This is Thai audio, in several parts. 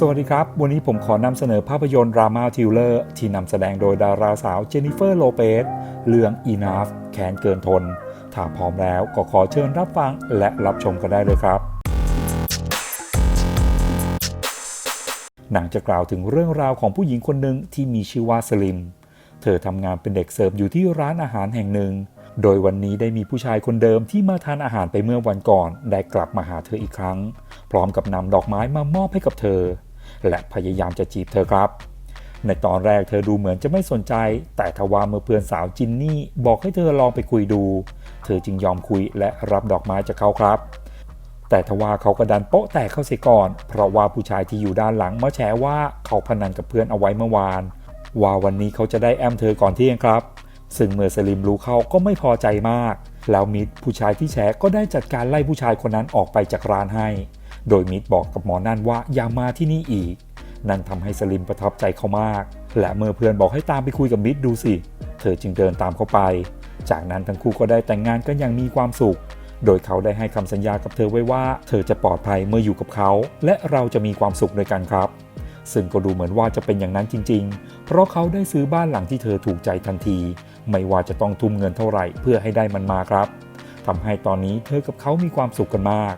สวัสดีครับ วันนี้ผมขอนำเสนอภาพยนตร์รามาทิลเลอร์ที่นำแสดงโดยดาราสาวเจนนิเฟอร์โลเปสเรื่อง Enough แขนเกินทน ถ้าพร้อมแล้วก็ขอเชิญรับฟังและรับชมกันได้เลยครับ หนังจะกล่าวถึงเรื่องราวของผู้หญิงคนหนึ่งที่มีชื่อว่าสลิม เธอทำงานเป็นเด็กเสิร์ฟอยู่ที่ร้านอาหารแห่งหนึ่ง โดยวันนี้ได้มีผู้ชายคนเดิมที่มาทานอาหารไปเมื่อวันก่อน ได้กลับมาหาเธออีกครั้ง พร้อมกับนำดอกไม้มามอบให้กับเธอ และพยายามจะจีบเธอครับ ในตอนแรกเธอดูเหมือนจะไม่สนใจ แต่ทว่าเมื่อเพื่อนสาวจินนี่บอกให้เธอลองไปคุยดู เธอจึงยอมคุยและรับดอกไม้จากเขาครับ แต่ทว่าเขาก็ดันโป๊ะแตกเข้าเสียก่อน เพราะว่าผู้ชายที่อยู่ด้านหลังมาแฉว่าเขาพนันกับเพื่อนเอาไว้เมื่อวาน ว่าวันนี้เขาจะได้แอมเธอก่อนเที่ยงครับ ซึ่งเมื่อสลิมรู้เขาก็ไม่พอใจมาก แล้วมิดผู้ชายที่แฉก็ได้จัดการไล่ผู้ชายคนนั้นออกไปจากร้านให้ โดยมิดบอกกับหมอนั่นว่าอย่ามาที่นี่อีก นั่นทำให้สลิมประทับใจเขามาก และเมื่อเพื่อนบอกให้ตามไปคุยกับมิดดูสิ เธอจึงเดินตามเขาไป จากนั้นทั้งคู่ก็ได้แต่งงานกันอย่างมีความสุข โดยเขาได้ให้คำสัญญากับเธอไว้ว่า เธอจะปลอดภัยเมื่ออยู่กับเขา และเราจะมีความสุขด้วยกันครับ ซึ่งก็ดูเหมือนว่าจะเป็นอย่างนั้นจริง ๆ เพราะเขาได้ซื้อบ้านหลังที่เธอถูกใจทันที ไม่ว่าจะต้องทุ่มเงินเท่าไหร่เพื่อให้ได้มันมาครับทำให้ตอนนี้เธอกับเขามีความสุขกันมาก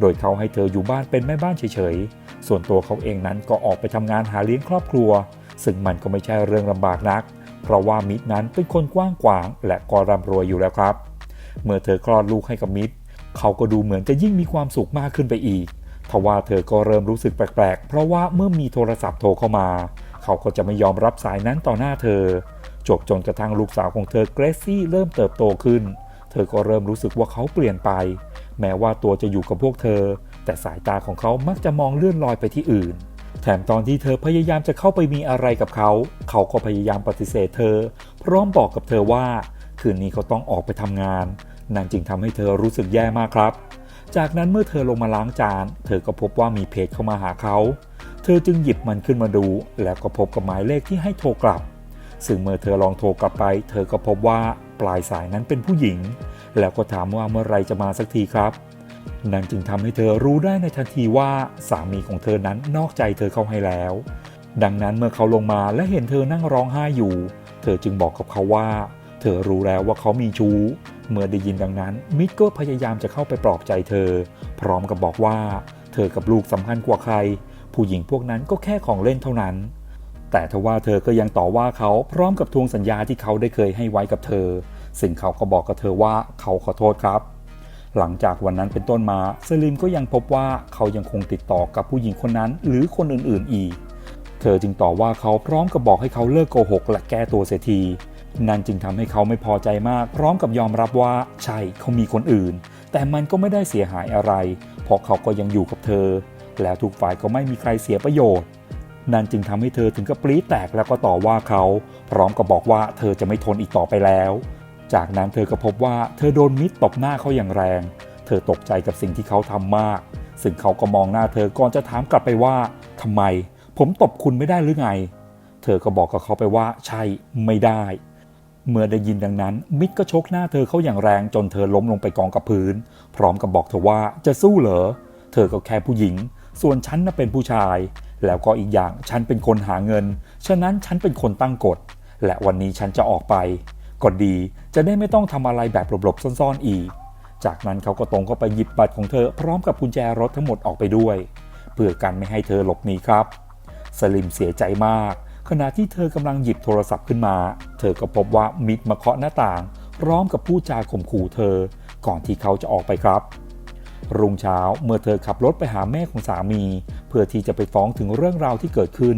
โดยเขาให้เธออยู่บ้านเป็นแม่บ้านเฉยๆ ส่วนตัวเขาเองนั้นก็ออกไปทำงานหาเลี้ยงครอบครัว ซึ่งมันก็ไม่ใช่เรื่องลำบากนัก เพราะว่ามิดนั้นเป็นคนกว้างขวาง และก็ร่ำรวยอยู่แล้วครับ เมื่อเธอคลอดลูกให้กับมิดเขาก็ดูเหมือนจะยิ่งมีความสุขมากขึ้นไปอีกทว่าเธอก็เริ่มรู้สึกแปลกๆ เพราะว่าเมื่อมีโทรศัพท์โทรเข้ามา เขาก็จะไม่ยอมรับสายนั้นต่อหน้าเธอ จบจนกระทั่งลูกสาวของเธอเกรซี่เริ่มเติบโตขึ้น เธอก็เริ่มรู้สึกว่าเขาเปลี่ยนไป แม้ว่าตัวจะอยู่กับพวกเธอ แต่สายตาของเขามักจะมองเลื่อนลอยไปที่อื่น แถมตอนที่เธอพยายามจะเข้าไปมีอะไรกับเขา เขาก็พยายามปฏิเสธเธอ พร้อมบอกกับเธอว่า คืนนี้เขาต้องออกไปทำงาน นั่นจึงทำให้เธอรู้สึกแย่มากครับ จากนั้นเมื่อเธอลงมาล้างจาน เธอก็พบว่ามีเพจเข้ามาหาเขา เธอจึงหยิบมันขึ้นมาดู แล้วก็พบกับหมายเลขที่ให้โทรกลับ ซึ่งเมื่อเธอลองโทรกลับไป เธอก็พบว่าปลายสายนั้นเป็นผู้หญิง แล้วก็ถามว่าเมื่อไรจะมาสักทีครับ นั่นจึงทำให้เธอรู้ได้ในทันทีว่าสามีของเธอนั้นนอกใจเธอเข้าให้แล้ว ดังนั้นเมื่อเขาลงมาและเห็นเธอนั่งร้องไห้อยู่ เธอจึงบอกกับเขาว่า เธอรู้แล้วว่าเขามีชู้ เมื่อได้ยินดังนั้น มิดก็พยายามจะเข้าไปปลอบใจเธอ พร้อมกับบอกว่า เธอกับลูกสำคัญกว่าใคร ผู้หญิงพวกนั้นก็แค่ของเล่นเท่านั้นแต่ทว่าเธอก็ยังต่อว่าเขาพร้อมกับทวงสัญญาที่เขาได้เคยให้ไว้กับเธอ ซึ่งเขาก็บอกกับเธอว่าเขาขอโทษครับ หลังจากวันนั้นเป็นต้นมาสลิมก็ยังพบว่าเขายังคงติดต่อกับผู้หญิงคนนั้น หรือคนอื่นๆอีก เธอจึงต่อว่าเขาพร้อมกับบอกให้เขาเลิกโกหกและแก้ตัวเสียทีนั่นจึงทำให้เขาไม่พอใจมาก พร้อมกับยอมรับว่าใช่เขามีคนอื่น แต่มันก็ไม่ได้เสียหายอะไร เพราะเขาก็ยังอยู่กับเธอ แล้วทุกฝ่ายก็ไม่มีใครเสียประโยชน์ นั่นจึงทำให้เธอถึงกับปรี๊ดแตกแล้วก็ต่อว่าเขา พร้อมกับบอกว่าเธอจะไม่ทนอีกต่อไปแล้ว จากนั้นเธอก็พบว่าเธอโดนมิดตบหน้าเขาอย่างแรง เธอตกใจกับสิ่งที่เขาทำมาก ซึ่งเขาก็มองหน้าเธอก่อนจะถามกลับไปว่าทำไม ผมตบคุณไม่ได้หรือไง เธอก็บอกกับเขาไปว่า ใช่ไม่ได้ เมื่อได้ยินดังนั้น มิดก็ชกหน้าเธอเขาอย่างแรงจนเธอล้มลงไปกองกับพื้น พร้อมกับบอกเธอว่าจะสู้เหรอ เธอก็แค่ผู้หญิง ส่วนฉันน่ะเป็นผู้ชาย แล้วก็อีกอย่างฉันเป็นคนหาเงิน ฉะนั้นฉันเป็นคนตั้งกฎ และวันนี้ฉันจะออกไป ก็ดีจะได้ไม่ต้องทำอะไรแบบหลบๆซ่อนๆอีก จากนั้นเขาก็ตรงเข้าไปหยิบบัตรของเธอพร้อมกับกุญแจรถทั้งหมดออกไปด้วย เพื่อกันไม่ให้เธอหลบหนีครับ สลิมเสียใจมาก ขณะที่เธอกำลังหยิบโทรศัพท์ขึ้นมา เธอก็พบว่ามิดมาเคาะหน้าต่าง พร้อมกับพูดจาข่มขู่เธอ ก่อนที่เขาจะออกไปครับรุ่งเช้าเมื่อเธอขับรถไปหาแม่ของสามี เพื่อที่จะไปฟ้องถึงเรื่องราวที่เกิดขึ้น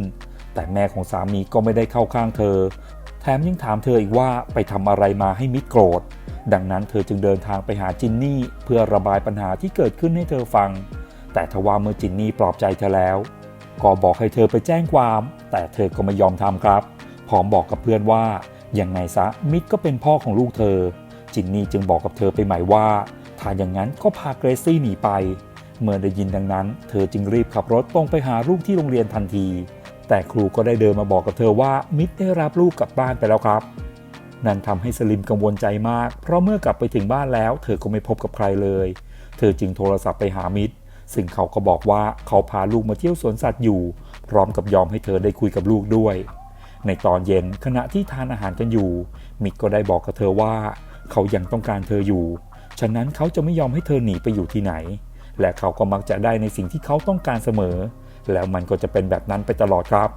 แต่แม่ของสามีก็ไม่ได้เข้าข้างเธอ แถมยังถามเธออีกว่าไปทำอะไรมาให้มิดโกรธ ดังนั้นเธอจึงเดินทางไปหาจินนี่เพื่อระบายปัญหาที่เกิดขึ้นให้เธอฟัง แต่ทว่าเมื่อจินนี่ปลอบใจเธอแล้ว ก็บอกให้เธอไปแจ้งความ แต่เธอก็ไม่ยอมทำครับ พร้อมบอกกับเพื่อนว่ายังไงซะมิดก็เป็นพ่อของลูกเธอ จินนี่จึงบอกกับเธอไปใหม่ว่า ถ้าอย่างนั้นก็พาเกรซี่หนีไป เมื่อได้ยินดังนั้น เธอจึงรีบขับรถตรงไปหาลูกที่โรงเรียนทันที แต่ครูก็ได้เดินมาบอกกับเธอว่ามิดได้รับลูกกลับบ้านไปแล้วครับนั่นทำให้สลิมกังวลใจมาก เพราะเมื่อกลับไปถึงบ้านแล้ว เธอก็ไม่พบกับใครเลย เธอจึงโทรศัพท์ไปหามิดซึ่งเขาก็บอกว่าเขาพาลูกมาเที่ยวสวนสัตว์อยู่ พร้อมกับยอมให้เธอได้คุยกับลูกด้วย ในตอนเย็นขณะที่ทานอาหารกันอยู่ มิกก็ได้บอกกับเธอว่า เขายังต้องการเธออยู่ ฉะนั้นเขาจะไม่ยอมให้เธอหนีไปอยู่ที่ไหน และเขาก็มักจะได้ในสิ่งที่เขาต้องการเสมอ แล้วมันก็จะเป็นแบบนั้นไปตลอดครับ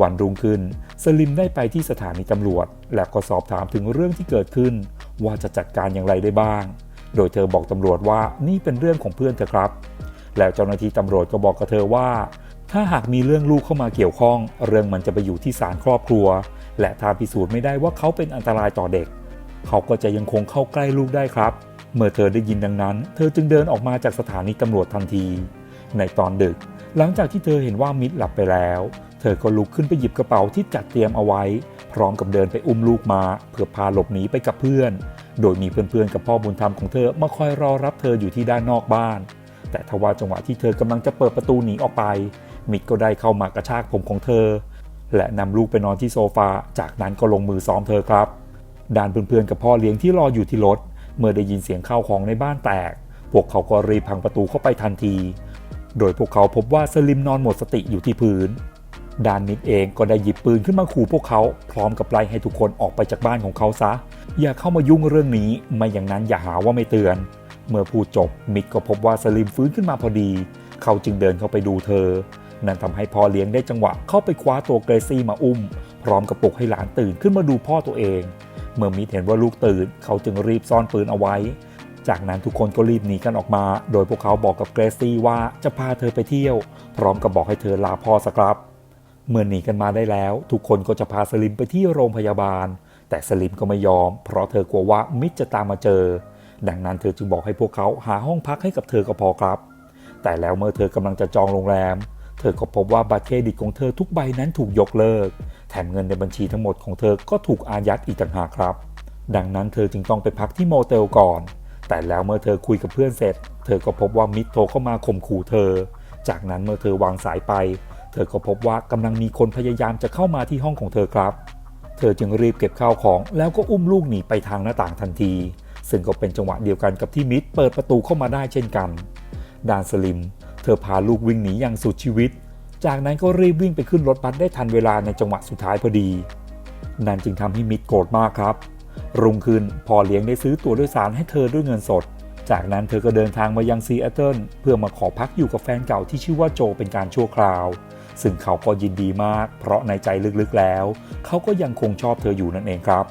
วันรุ่งขึ้นสลิมได้ไปที่สถานีตำรวจ และก็สอบถามถึงเรื่องที่เกิดขึ้น ว่าจะจัดการอย่างไรได้บ้าง โดยเธอบอกตำรวจว่านี่เป็นเรื่องของเพื่อนเธอครับ แล้วเจ้าหน้าที่ตำรวจก็บอกกับเธอว่า ถ้าหากมีเรื่องลูกเข้ามาเกี่ยวข้อง เรื่องมันจะไปอยู่ที่ศาลครอบครัว และถ้าพิสูจน์ไม่ได้ว่าเขาเป็นอันตรายต่อเด็ก เขาก็จะยังคงเข้าใกล้ลูกได้ครับ เมื่อเธอได้ยินดังนั้น เธอจึงเดินออกมาจากสถานีตำรวจทันที ในตอนดึก หลังจากที่เธอเห็นว่ามิดหลับไปแล้ว เธอก็ลุกขึ้นไปหยิบกระเป๋าที่จัดเตรียมเอาไว้ พร้อมกับเดินไปอุ้มลูกมาเพื่อพาหลบหนีไปกับเพื่อน โดยมีเพื่อนๆกับพ่อบุญธรรมของเธอมาคอยรอรับเธออยู่ที่ด้านนอกบ้าน แต่ทว่าจังหวะที่เธอกำลังจะเปิดประตูหนีออกไป มิดก็ได้เข้ามากระชากผมของเธอ และนำลูกไปนอนที่โซฟา จากนั้นก็ลงมือซ้อมเธอครับด้านเพื่อนๆกับพ่อเลี้ยงที่รออยู่ที่รถ เมื่อได้ยินเสียงข้าวของในบ้านแตก พวกเขาก็รีบพังประตูเข้าไปทันที โดยพวกเขาพบว่าสลิมนอนหมดสติอยู่ที่พื้น ดานมิดเองก็ได้หยิบปืนขึ้นมาขู่พวกเขาพร้อมกับไล่ให้ทุกคนออกไปจากบ้านของเขาซะ อย่าเข้ามายุ่งเรื่องนี้ ไม่อย่างนั้นอย่าหาว่าไม่เตือน เมื่อพูดจบมิดก็พบว่าสลิมฟื้นขึ้นมาพอดี เขาจึงเดินเข้าไปดูเธอ นั่นทำให้พ่อเลี้ยงได้จังหวะเข้าไปคว้าตัวเกรซี่มาอุ้ม พร้อมกับปลุกให้หลานตื่นขึ้นมาดูพ่อตัวเอง เมื่อมิดเห็นว่าลูกตื่น เขาจึงรีบซ่อนปืนเอาไว้ จากนั้นทุกคนก็รีบหนีกันออกมา โดยพวกเขาบอกกับเกรซี่ว่าจะพาเธอไปเที่ยว พร้อมกับบอกให้เธอลาพ่อสักครับ เมื่อหนีกันมาได้แล้ว ทุกคนก็จะพาสลิมไปที่โรงพยาบาล แต่สลิมก็ไม่ยอม เพราะเธอกลัวว่ามิดจะตามมาเจอ ดังนั้นเธอจึงบอกให้พวกเขาหาห้องพักให้กับเธอก็พอครับ แต่แล้วเมื่อเธอกำลังจะจองโรงแรม เธอก็พบว่าบัตรเครดิตของเธอทุกใบนั้นถูกยกเลิก แถมเงินในบัญชีทั้งหมดของเธอก็ถูกอายัดอีกต่างหากครับ ดังนั้นเธอจึงต้องไปพักที่โมเตลก่อน แต่แล้วเมื่อเธอคุยกับเพื่อนเสร็จ เธอก็พบว่ามิดโทรเข้ามาข่มขู่เธอ จากนั้นเมื่อเธอวางสายไป เธอก็พบว่ากำลังมีคนพยายามจะเข้ามาที่ห้องของเธอครับ เธอจึงรีบเก็บข้าวของ แล้วก็อุ้มลูกหนีไปทางหน้าต่างทันที ซึ่งก็เป็นจังหวะเดียวกันกับที่มิดเปิดประตูเข้ามาได้เช่นกันดานสลิม เธอพาลูกวิ่งหนีอย่างสุดชีวิต จากนั้นก็รีบวิ่งไปขึ้นรถบัสได้ทันเวลาในจังหวะสุดท้ายพอดี นั่นจึงทำให้มิดโกรธมากครับ รุ่งขึ้นพ่อเลี้ยงได้ซื้อตั๋วโดยสารให้เธอด้วยเงินสด จากนั้นเธอก็เดินทางมายังซีแอตเทิลเพื่อมาขอพักอยู่กับแฟนเก่าที่ชื่อว่าโจเป็นการชั่วคราว ซึ่งเขาก็ยินดีมาก เพราะในใจลึกๆแล้ว เขาก็ยังคงชอบเธออยู่นั่นเองครับ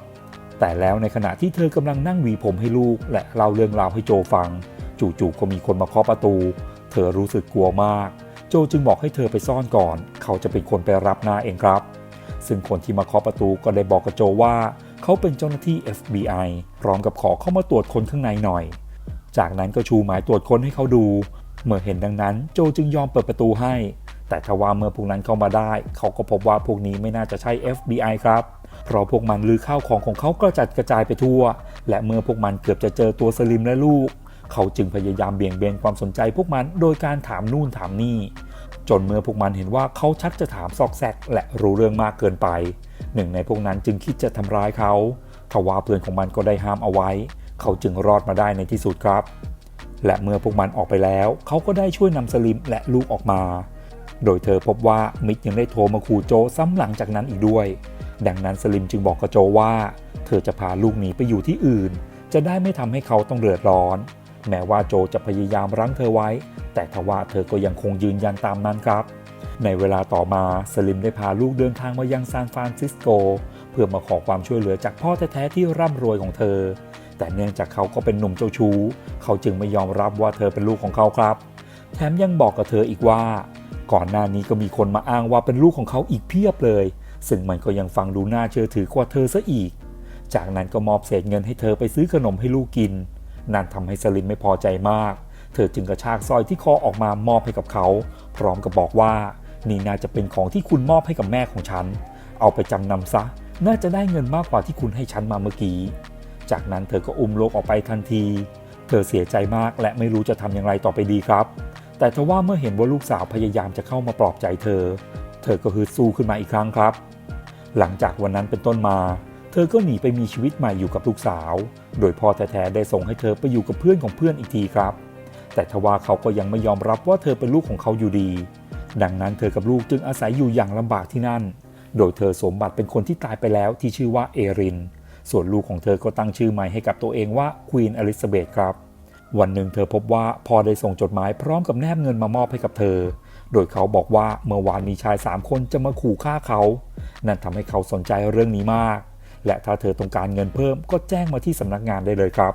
แต่แล้วในขณะที่เธอกำลังนั่งหวีผมให้ลูก และเล่าเรื่องราวให้โจฟัง จู่ๆก็มีคนมาเคาะประตู เธอรู้สึกกลัวมาก โจจึงบอกให้เธอไปซ่อนก่อน เขาจะเป็นคนไปรับหน้าเองครับ ซึ่งคนที่มาเคาะประตูก็ได้บอกกับโจว่า เขาเป็นเจ้าหน้าที่ FBI พร้อมกับขอเข้ามาตรวจคนข้างในหน่อย จากนั้นก็ชูหมายตรวจค้นให้เขาดู เมื่อเห็นดังนั้นโจจึงยอมเปิดประตูให้ แต่ทว่าเมื่อพวกนั้นเข้ามาได้ เขาก็พบว่าพวกนี้ไม่น่าจะใช่ FBI ครับ เพราะพวกมันลือข้าวของของเขากระจัดกระจายไปทั่ว และเมื่อพวกมันเกือบจะเจอตัวสลิมและลูก เขาจึงพยายามเบี่ยงเบนความสนใจพวกมันโดยการถามนู่นถามนี่จนเมื่อพวกมันเห็นว่าเขาชักจะถามซอกแซกและรู้เรื่องมากเกินไป หนึ่งในพวกนั้นจึงคิดจะทำร้ายเขาทว่าเพื่อนของมันก็ได้ห้ามเอาไว้ เขาจึงรอดมาได้ในที่สุดครับ และเมื่อพวกมันออกไปแล้ว เขาก็ได้ช่วยนำสลิมและลูกออกมา โดยเธอพบว่ามิกยังได้โทรมาขู่โจซ้ำหลังจากนั้นอีกด้วย ดังนั้นสลิมจึงบอกกับโจว่า เธอจะพาลูกหนีไปอยู่ที่อื่น จะได้ไม่ทำให้เขาต้องเดือดร้อน แม้ว่าโจจะพยายามรั้งเธอไว้ แต่ทว่าเธอก็ยังคงยืนยันตามนั้นครับ ในเวลาต่อมาสลิมได้พาลูกเดินทางมายังซานฟรานซิสโก เพื่อมาขอความช่วยเหลือจากพ่อแท้ๆที่ร่ำรวยของเธอ แต่เนื่องจากเขาก็เป็นหนุ่มเจ้าชู้ เขาจึงไม่ยอมรับว่าเธอเป็นลูกของเขาครับ แถมยังบอกกับเธออีกว่า ก่อนหน้านี้ก็มีคนมาอ้างว่าเป็นลูกของเขาอีกเพียบเลย ซึ่งมันก็ยังฟังดูน่าเชื่อถือกว่าเธอซะอีก จากนั้นก็มอบเศษเงินให้เธอไปซื้อขนมให้ลูกกินนั่นทำให้สลิมไม่พอใจมาก เธอจึงกระชากสร้อยที่คอออกมามอบให้กับเขา พร้อมกับบอกว่า นี่น่าจะเป็นของที่คุณมอบให้กับแม่ของฉัน เอาไปจำนำซะ น่าจะได้เงินมากกว่าที่คุณให้ฉันมาเมื่อกี้ จากนั้นเธอก็อุ้มโลกออกไปทันที เธอเสียใจมากและไม่รู้จะทำอย่างไรต่อไปดีครับ แต่ทว่าเมื่อเห็นว่าลูกสาวพยายามจะเข้ามาปลอบใจเธอ เธอก็ฮึดสู้ขึ้นมาอีกครั้งครับ หลังจากวันนั้นเป็นต้นมาเธอก็หนีไปมีชีวิตใหม่อยู่กับลูกสาว โดยพ่อแท้ๆได้ส่งให้เธอไปอยู่กับเพื่อนของเพื่อนอีกทีครับ แต่ทว่าเขาก็ยังไม่ยอมรับว่าเธอเป็นลูกของเขาอยู่ดี ดังนั้นเธอกับลูกจึงอาศัยอยู่อย่างลำบากที่นั่น โดยเธอสมบัตรเป็นคนที่ตายไปแล้วที่ชื่อว่าเอริน ส่วนลูกของเธอก็ตั้งชื่อใหม่ให้กับตัวเองว่าควีนอลิซาเบธครับ วันหนึ่งเธอพบว่าพ่อได้ส่งจดหมายพร้อมกับแนบเงินมามอบให้กับเธอ โดยเขาบอกว่าเมื่อวานมีชายสามคนจะมาขู่ฆ่าเขา นั่นทำให้เขาสนใจเรื่องนี้มาก และถ้าเธอต้องการเงินเพิ่มก็แจ้งมาที่สำนักงานได้เลยครับ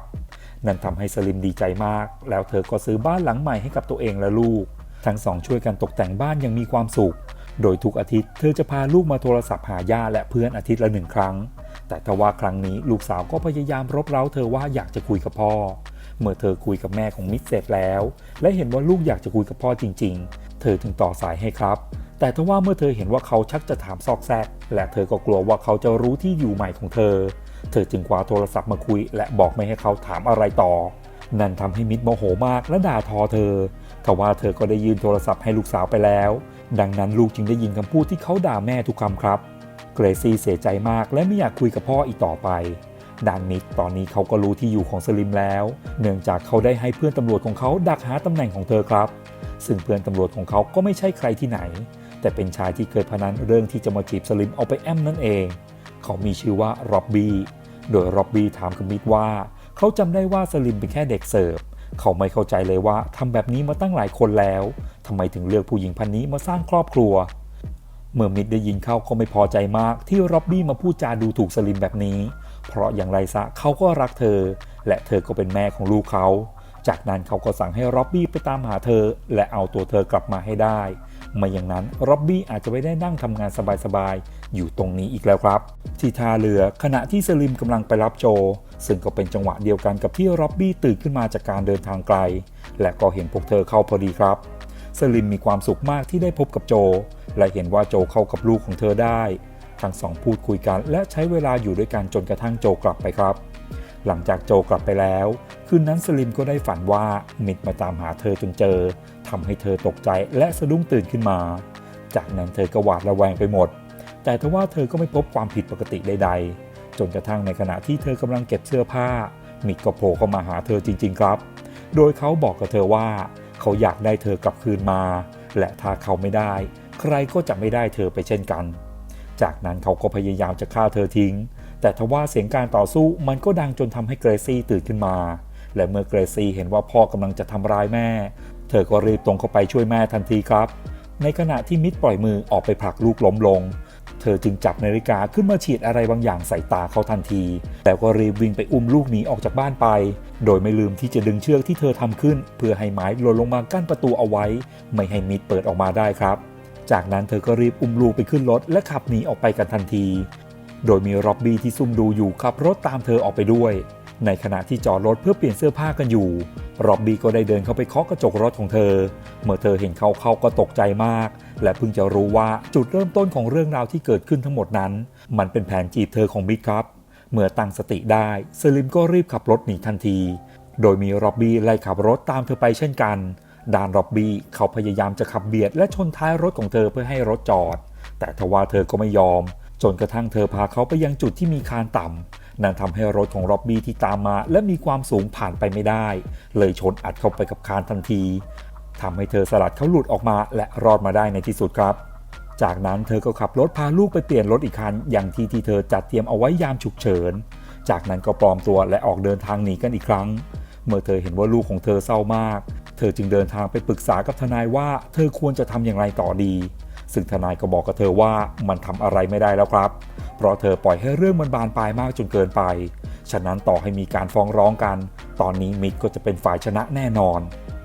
นั่นทำให้สลิมดีใจมาก แล้วเธอก็ซื้อบ้านหลังใหม่ให้กับตัวเองและลูก ทั้งสองช่วยกันตกแต่งบ้านอย่างมีความสุข โดยทุกอาทิตย์เธอจะพาลูกมาโทรศัพท์หาย่าและเพื่อนอาทิตย์ละหนึ่งครั้ง แต่ทว่าครั้งนี้ลูกสาวก็พยายามรบเร้าเธอว่าอยากจะคุยกับพ่อ เมื่อเธอคุยกับแม่ของมิสเสร็จแล้ว และเห็นว่าลูกอยากจะคุยกับพ่อจริง ๆ เธอจึงต่อสายให้ครับแต่ทว่าเมื่อเธอเห็นว่าเขาชักจะถามซอกแซก และเธอก็กลัวว่าเขาจะรู้ที่อยู่ใหม่ของเธอ เธอจึงคว้าโทรศัพท์มาคุย และบอกไม่ให้เขาถามอะไรต่อ นั่นทำให้มิดโมโหมากและด่าทอเธอทว่าเธอก็ได้ยืนโทรศัพท์ให้ลูกสาวไปแล้ว ดังนั้นลูกจึงได้ยินคำพูดที่เขาด่าแม่ทุกคำครับ เกรซี่เสียใจมากและไม่อยากคุยกับพ่ออีกต่อไปด้านมิกตอนนี้เขาก็รู้ที่อยู่ของสลิมแล้ว เนื่องจากเขาได้ให้เพื่อนตำรวจของเขาดักหาตำแหน่งของเธอครับ ซึ่งเพื่อนตำรวจของเขาก็ไม่ใช่ใครที่ไหน แต่เป็นชายที่เคยพนันเรื่องที่จะมาจีบสลิมเอาไปแอมนั่นเอง เขามีชื่อว่าร็อบบี้โดยร็อบบี้ถามกับมิกว่า เขาจำได้ว่าสลิมเป็นแค่เด็กเสิร์ฟเขาไม่เข้าใจเลยว่าทำแบบนี้มาตั้งหลายคนแล้วทำไมถึงเลือกผู้หญิงพันนี้มาสร้างครอบครัว เมื่อมิดได้ยินเข้าก็ไม่พอใจมากที่ร็อบบี้มาพูดจาดูถูกสลิมแบบนี้ เพราะอย่างไรซะเขาก็รักเธอ และเธอก็เป็นแม่ของลูกเขาจากนั้นเขาก็สั่งให้ร็อบบี้ไปตามหาเธอ และเอาตัวเธอกลับมาให้ได้ ไม่อย่างนั้นร็อบบี้อาจจะไม่ได้นั่งทำงานสบายๆ อยู่ตรงนี้อีกแล้วครับ ที่ท่าเรือขณะที่สลิมกำลังไปรับโจ ซึ่งก็เป็นจังหวะเดียวกันกับที่ร็อบบี้ตื่นขึ้นมาจากการเดินทางไกล และก็เห็นพวกเธอเข้าพอดีครับ สลิมมีความสุขมากที่ได้พบกับโจ และเห็นว่าโจเข้ากับลูกของเธอได้ ทั้งสองพูดคุยกันและใช้เวลาอยู่ด้วยกันจนกระทั่งโจกลับไปครับ หลังจากโจกลับไปแล้ว คืนนั้นสลิมก็ได้ฝันว่ามิดมาตามหาเธอจนเจอทำให้เธอตกใจและสะดุ้งตื่นขึ้นมา จากนั้นเธอก็หวาดระแวงไปหมด แต่ทว่าเธอก็ไม่พบความผิดปกติใด ๆ จนกระทั่งในขณะที่เธอกำลังเก็บเสื้อผ้า มิดก็โผล่เข้ามาหาเธอจริง ๆ ครับ โดยเขาบอกกับเธอว่า เขาอยากได้เธอกลับคืนมา และถ้าเขาไม่ได้ ใครก็จะไม่ได้เธอไปเช่นกัน จากนั้นเขาก็พยายามจะฆ่าเธอทิ้ง แต่ทว่าเสียงการต่อสู้มันก็ดังจนทำให้เกรซี่ตื่นขึ้นมา และเมื่อเกรซี่เห็นว่าพ่อกำลังจะทำร้ายแม่ เธอก็รีบตรงเข้าไปช่วยแม่ทันทีครับ ในขณะที่มิดปล่อยมือออกไปผลักลูกล้มลง เธอจึงจับนาฬิกาขึ้นมาฉีดอะไรบางอย่างใส่ตาเขาทันทีแล้วก็รีบวิ่งไปอุ้มลูกหนีออกจากบ้านไป โดยไม่ลืมที่จะดึงเชือกที่เธอทำขึ้น เพื่อให้ไม้หล่นลงมากั้นประตูเอาไว้ ไม่ให้มิดเปิดออกมาได้ครับจากนั้นเธอก็รีบอุ้มลูกไปขึ้นรถและขับหนีออกไปกันทันที โดยมีร็อบบี้ที่ซุ่มดูอยู่ขับรถตามเธอออกไปด้วย ในขณะที่จอดรถเพื่อเปลี่ยนเสื้อผ้ากันอยู่ร็อบบี้ก็ได้เดินเข้าไปเคาะกระจกรถของเธอ เมื่อเธอเห็นเขาเขาก็ตกใจมาก และเพิ่งจะรู้ว่าจุดเริ่มต้นของเรื่องราวที่เกิดขึ้นทั้งหมดนั้น มันเป็นแผนจีบเธอของมิกครับ เมื่อตั้งสติได้สลิมก็รีบขับรถหนีทันที โดยมีร็อบบี้ไล่ขับรถตามเธอไปเช่นกันด่านร็อบบี้เขาพยายามจะขับเบียดและชนท้ายรถของเธอเพื่อให้รถจอด แต่ทว่าเธอก็ไม่ยอม จนกระทั่งเธอพาเขาไปยังจุดที่มีคานต่ำนั่นทำให้รถของร็อบบี้ที่ตามมา และมีความสูงผ่านไปไม่ได้ เลยชนอัดเข้าไปกับคานทันทีทำให้เธอสลัดเขาหลุดออกมาและรอดมาได้ในที่สุดครับจากนั้นเธอก็ขับรถพาลูกไปเปลี่ยนรถอีกคัน อย่างที่ที่เธอจัดเตรียมเอาไว้ยามฉุกเฉิน จากนั้นก็ปลอมตัวและออกเดินทางหนีกันอีกครั้ง เมื่อเธอเห็นว่าลูกของเธอเศร้ามาก เธอจึงเดินทางไปปรึกษากับทนายว่าเธอควรจะทำอย่างไรต่อดี ซึ่งทนายก็บอกกับเธอว่ามันทำอะไรไม่ได้แล้วครับ เพราะเธอปล่อยให้เรื่องมันบานปลายมากจนเกินไป ฉะนั้นต่อให้มีการฟ้องร้องกัน ตอนนี้มิกก็จะเป็นฝ่ายชนะแน่นอน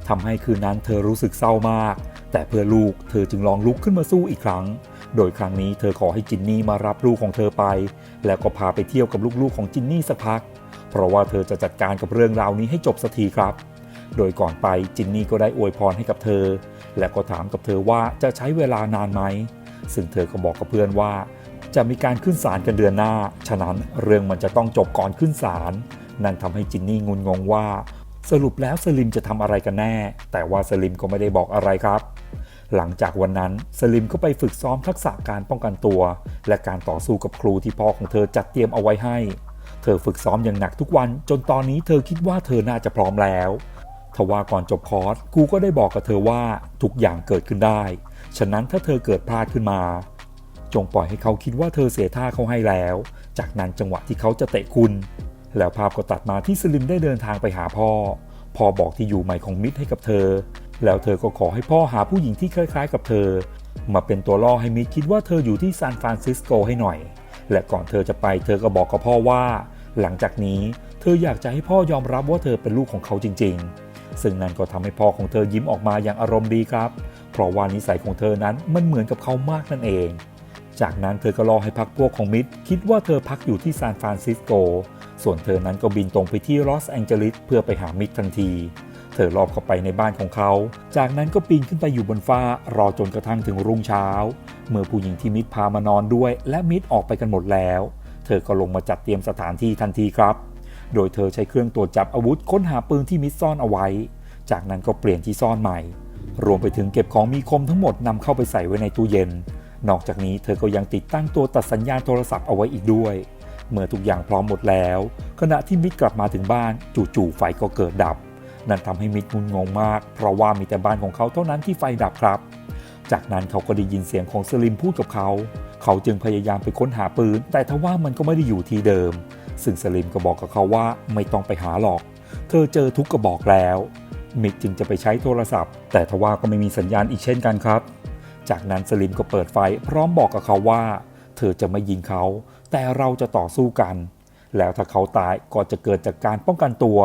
ทำให้คืนนั้นเธอรู้สึกเศร้ามาก แต่เพื่อลูกเธอจึงลองลุกขึ้นมาสู้อีกครั้ง โดยครั้งนี้เธอขอให้จินนี่มารับลูกของเธอไป แล้วก็พาไปเที่ยวกับลูกๆของจินนี่สักพัก เพราะว่าเธอจะจัดการกับเรื่องราวนี้ให้จบสักทีครับ โดยก่อนไปจินนี่ก็ได้อวยพรให้กับเธอ และก็ถามกับเธอว่าจะใช้เวลานานไหม ซึ่งเธอก็บอกกับเพื่อนว่า จะมีการขึ้นศาลกันเดือนหน้า ฉะนั้นเรื่องมันจะต้องจบก่อนขึ้นศาล นั่นทำให้จินนี่งุนงงว่า สรุปแล้วสลิมจะทำอะไรกันแน่ แต่ว่าสลิมก็ไม่ได้บอกอะไรครับ หลังจากวันนั้นสลิมก็ไปฝึกซ้อมทักษะการป้องกันตัว และการต่อสู้กับครูที่พ่อของเธอจัดเตรียมเอาไว้ให้เธอฝึกซ้อมอย่างหนักทุกวันจนตอนนี้เธอคิดว่าเธอน่าจะพร้อมแล้ว ทว่าก่อนจบคอร์สกูก็ได้บอกกับเธอว่าทุกอย่างเกิดขึ้นได้ ฉะนั้นถ้าเธอเกิดพลาดขึ้นมา จงปล่อยให้เขาคิดว่าเธอเสียท่าเขาให้แล้ว จากนั้นจังหวะที่เขาจะเตะคุณ แล้วภาพก็ตัดมาที่สลิมได้เดินทางไปหาพ่อ พ่อบอกที่อยู่ใหม่ของมิตรให้กับเธอ แล้วเธอก็ขอให้พ่อหาผู้หญิงที่คล้ายๆ กับเธอ มาเป็นตัวล่อให้มิตรคิดว่าเธออยู่ที่ซานฟรานซิสโกให้หน่อย และก่อนเธอจะไปเธอก็บอกกับพ่อว่า หลังจากนี้ เธออยากจะให้พ่อยอมรับว่าเธอเป็นลูกของเขาจริง ๆ ซึ่งนั่นก็ทำให้พ่อของเธอยิ้มออกมาอย่างอารมณ์ดีครับ เพราะว่านิสัยของเธอนั้นมันเหมือนกับเขามากนั่นเอง จากนั้นเธอก็รอให้พักพวกของมิตรคิดว่าเธอพักอยู่ที่ซานฟรานซิสโก ส่วนเธอนั้นก็บินตรงไปที่ลอสแองเจลิสเพื่อไปหามิตรทันทีเธอรอบเข้าไปในบ้านของเขา จากนั้นก็ปีนขึ้นไปอยู่บนฟ้ารอจนกระทั่งถึงรุ่งเช้า เมื่อผู้หญิงที่มิตรพามานอนด้วย และมิตรออกไปกันหมดแล้ว เธอก็ลงมาจัดเตรียมสถานที่ทันทีครับ โดยเธอใช้เครื่องตรวจจับอาวุธค้นหาปืนที่มิตรซ่อนเอาไว้ จากนั้นก็เปลี่ยนที่ซ่อนใหม่ รวมไปถึงเก็บของมีคมทั้งหมดนำเข้าไปใส่ไว้ในตู้เย็น นอกจากนี้เธอก็ยังติดตั้งตัวตัดสัญญาณโทรศัพท์เอาไว้อีกด้วย เมื่อทุกอย่างพร้อมหมดแล้ว ขณะที่มิตรกลับมาถึงบ้านจู่ๆไฟก็เกิดดับ นั่นทำให้มิตรงุนงงมาก เพราะว่ามีแต่บ้านของเขาเท่านั้นที่ไฟดับครับ จากนั้นเขาก็ได้ยินเสียงของสลิมพูดกับเขา เขาจึงพยายามไปค้นหาปืน แต่ทว่ามันก็ไม่ได้อยู่ที่เดิม ซึ่งสลิมก็บอกกับเขาว่าไม่ต้องไปหาหรอก เธอเจอทุกกระบอกแล้ว มิกจึงจะไปใช้โทรศัพท์ แต่ทว่าก็ไม่มีสัญญาณอีกเช่นกันครับ จากนั้นสลิมก็เปิดไฟพร้อมบอกกับเขาว่า เธอจะไม่ยิงเขา แต่เราจะต่อสู้กัน แล้วถ้าเขาตายก็จะเกิดจากการป้องกันตัว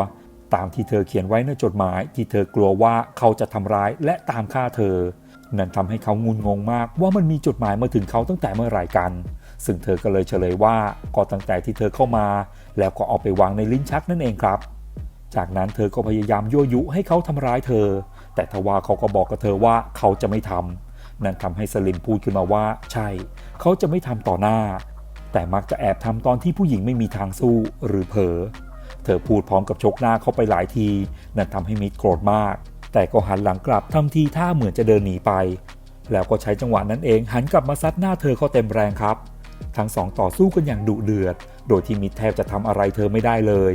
ตามที่เธอเขียนไว้ในจดหมาย ที่เธอกลัวว่าเขาจะทำร้ายและตามฆ่าเธอ นั่นทำให้เขางุนงงมากว่ามันมีจดหมายมาถึงเขาตั้งแต่เมื่อไหร่กัน ซึ่งเธอก็เลยเฉลยว่าก็ตั้งแต่ที่เธอเข้ามา แล้วก็เอาไปวางในลิ้นชักนั่นเองครับ จากนั้นเธอก็พยายามยั่วยุให้เขาทำร้ายเธอ แต่ทว่าเขาก็บอกกับเธอว่าเขาจะไม่ทำนั่นทำให้สลิมพูดขึ้นมาว่า ใช่ เขาจะไม่ทำต่อหน้า แต่มักจะแอบทำตอนที่ผู้หญิงไม่มีทางสู้หรือเผลอเธอพูดพร้อมกับชกหน้าเขาไปหลายที นั่นทำให้มิตรโกรธมาก แต่ก็หันหลังกลับทำทีท่าเหมือนจะเดินหนีไป แล้วก็ใช้จังหวะนั้นเองหันกลับมาซัดหน้าเธอเข้าเต็มแรงครับ ทั้งสองต่อสู้กันอย่างดุเดือด โดยที่มิตรแทบจะทำอะไรเธอไม่ได้เลย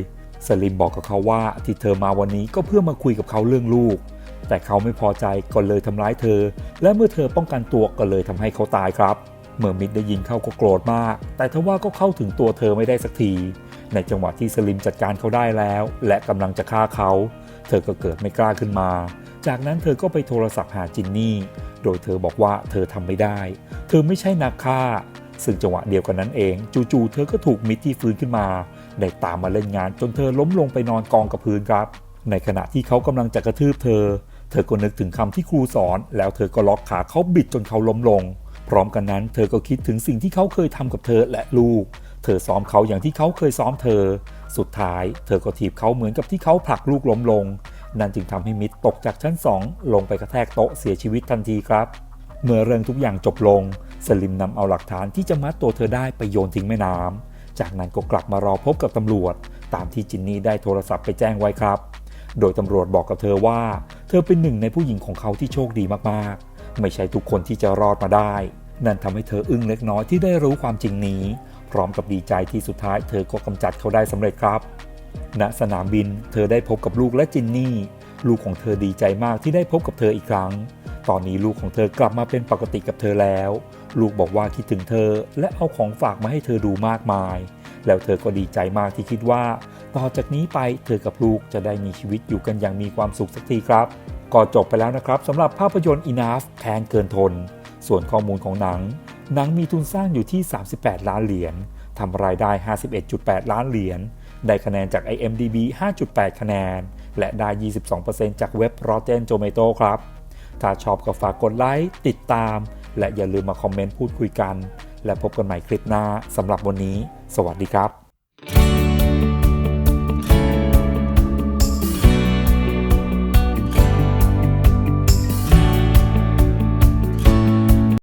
สลิมบอกกับเขาว่าที่เธอมาวันนี้ก็เพื่อมาคุยกับเขาเรื่องลูก แต่เขาไม่พอใจก็เลยทำร้ายเธอ และเมื่อเธอป้องกันตัวก็เลยทำให้เขาตายครับ เมื่อมิตรได้ยินเขาก็โกรธมาก แต่ทว่าก็เข้าถึงตัวเธอไม่ได้สักที ในจังหวะที่สลิมจัดการเขาได้แล้ว และกำลังจะฆ่าเขา เธอก็เกิดไม่กล้าขึ้นมา จากนั้นเธอก็ไปโทรศัพท์หาจินนี่ โดยเธอบอกว่าเธอทำไม่ได้ เธอไม่ใช่นักฆ่า ซึ่งจังหวะเดียวกันนั้นเอง จู่ๆเธอก็ถูกมิตรที่ฟื้นขึ้นมา ได้ตามมาเล่นงานจนเธอล้มลงไปนอนกองกับพื้นครับ ในขณะที่เขากำลังจะกระทืบเธอ เธอก็นึกถึงคำที่ครูสอน แล้วเธอก็ล็อกขาเขาบิดจนเขาล้มลง พร้อมกันนั้น เธอก็คิดถึงสิ่งที่เขาเคยทำกับเธอและลูก เธอซ้อมเขาอย่างที่เขาเคยซ้อมเธอ สุดท้าย เธอก็ถีบเขาเหมือนกับที่เขาผลักลูกล้มลง นั่นจึงทำให้มิตรตกจากชั้นสองลงไปกระแทกโต๊ะเสียชีวิตทันทีครับ เมื่อเรื่องทุกอย่างจบลง สลิมนำเอาหลักฐานที่จะมัดตัวเธอได้ไปโยนทิ้งแม่น้ำ จากนั้นก็กลับมารอพบกับตำรวจ ตามที่จินนี่ได้โทรศัพท์ไปแจ้งไว้ครับ โดยตำรวจบอกกับเธอว่า เธอเป็นหนึ่งในผู้หญิงของเขาที่โชคดีมากๆ ไม่ใช่ทุกคนที่จะรอดมาได้ นั่นทำให้เธออึ้งเล็กน้อยที่ได้รู้ความจริงนี้ พร้อมกับดีใจที่สุดท้ายเธอก็กำจัดเขาได้สำเร็จครับ ณ สนามบิน เธอได้พบกับลูกและจินนี่ ลูกของเธอดีใจมากที่ได้พบกับเธออีกครั้ง ตอนนี้ลูกของเธอกลับมาเป็นปกติกับเธอแล้ว ลูกบอกว่าคิดถึงเธอและเอาของฝากมาให้เธอดูมากมาย แล้วเธอก็ดีใจมากที่คิดว่า ต่อจากนี้ไปเธอกับลูกจะได้มีชีวิตอยู่กันอย่างมีความสุขสักทีครับ ก็จบไปแล้วนะครับสำหรับภาพยนตร์ Enough แค้นเกินทน ส่วนข้อมูลของหนัง หนังมีทุนสร้างอยู่ที่ 38 ล้านเหรียญทำรายได้ 51.8 ล้านเหรียญได้คะแนนจาก IMDb 5.8 คะแนน และได้ 22%จากเว็บ Rotten Tomato ครับ ถ้าชอบก็ฝากกดไลค์ ติดตาม และอย่าลืมมาคอมเมนต์พูดคุยกัน และพบกันใหม่คลิปหน้าสำหรับวันนี้ สวัสดีครับ